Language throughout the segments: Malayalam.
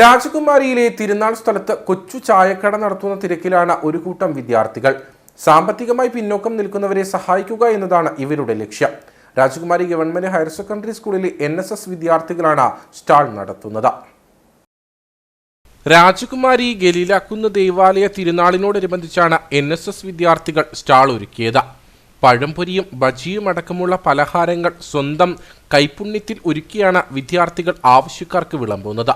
രാജകുമാരിയിലെ തിരുനാൾ സ്ഥലത്ത് കൊച്ചു ചായക്കട നടത്തുന്ന തിരക്കിലാണ് ഒരു കൂട്ടം വിദ്യാർത്ഥികൾ. സാമ്പത്തികമായി പിന്നോക്കം നിൽക്കുന്നവരെ സഹായിക്കുക എന്നതാണ് ഇവരുടെ ലക്ഷ്യം. രാജകുമാരി ഗവൺമെന്റ് ഹയർ സെക്കൻഡറി സ്കൂളിലെ എൻ എസ് എസ് വിദ്യാർത്ഥികളാണ് സ്റ്റാൾ നടത്തുന്നത്. രാജകുമാരി ഗലീലാക്കുന്ന ദേവാലയ തിരുനാളിനോടനുബന്ധിച്ചാണ് എൻ എസ് എസ് വിദ്യാർത്ഥികൾ സ്റ്റാൾ ഒരുക്കിയത്. പഴംപൊരിയും ബജിയും അടക്കമുള്ള പലഹാരങ്ങൾ സ്വന്തം കൈപ്പുണ്യത്തിൽ ഒരുക്കിയാണ് വിദ്യാർത്ഥികൾ ആവശ്യക്കാർക്ക് വിളമ്പുന്നത്.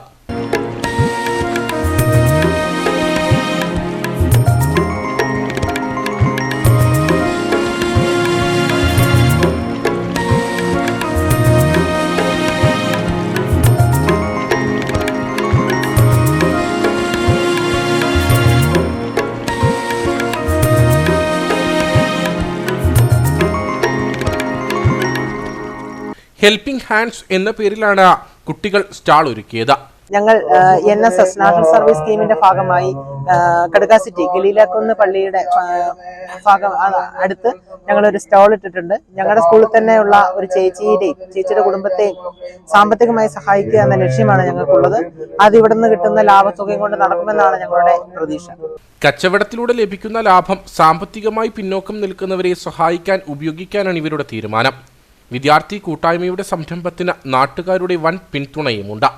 ഹെൽപ്പിംഗ് ഹാൻഡ്സ് എന്ന പേരിലാണ് കുട്ടികൾ സ്റ്റാൾ ഒരുക്കിയത്. ഞങ്ങൾ N S S national service സ്കീമിന്റെ ഭാഗമായി ആ, കടുകാസിറ്റി ഗലീലാക്കുന്ന് പള്ളിയുടെ ഭാഗം അടുത്ത് ഞങ്ങൾ ഒരു സ്റ്റോൾ ഇട്ടിട്ടുണ്ട്. ഞങ്ങളുടെ സ്കൂളിൽ തന്നെയുള്ള ഒരു ചേച്ചിയുടെയും ചേച്ചിയുടെ കുടുംബത്തെയും സാമ്പത്തികമായി സഹായിക്കുക എന്ന ലക്ഷ്യമാണ് ഞങ്ങൾക്കുള്ളത്. അത് ഇവിടെ നിന്ന് കിട്ടുന്ന ലാഭത്തുകയും കൊണ്ട് നടക്കുമെന്നാണ് ഞങ്ങളുടെ പ്രതീക്ഷ. കച്ചവടത്തിലൂടെ ലഭിക്കുന്ന ലാഭം സാമ്പത്തികമായി പിന്നോക്കം നിൽക്കുന്നവരെ സഹായിക്കാൻ ഉപയോഗിക്കാനാണ് ഇവരുടെ തീരുമാനം. വിദ്യാർത്ഥി കൂട്ടായ്മയുടെ സംരംഭത്തിന് നാട്ടുകാരുടെ വൻ പിന്തുണയുമുണ്ട്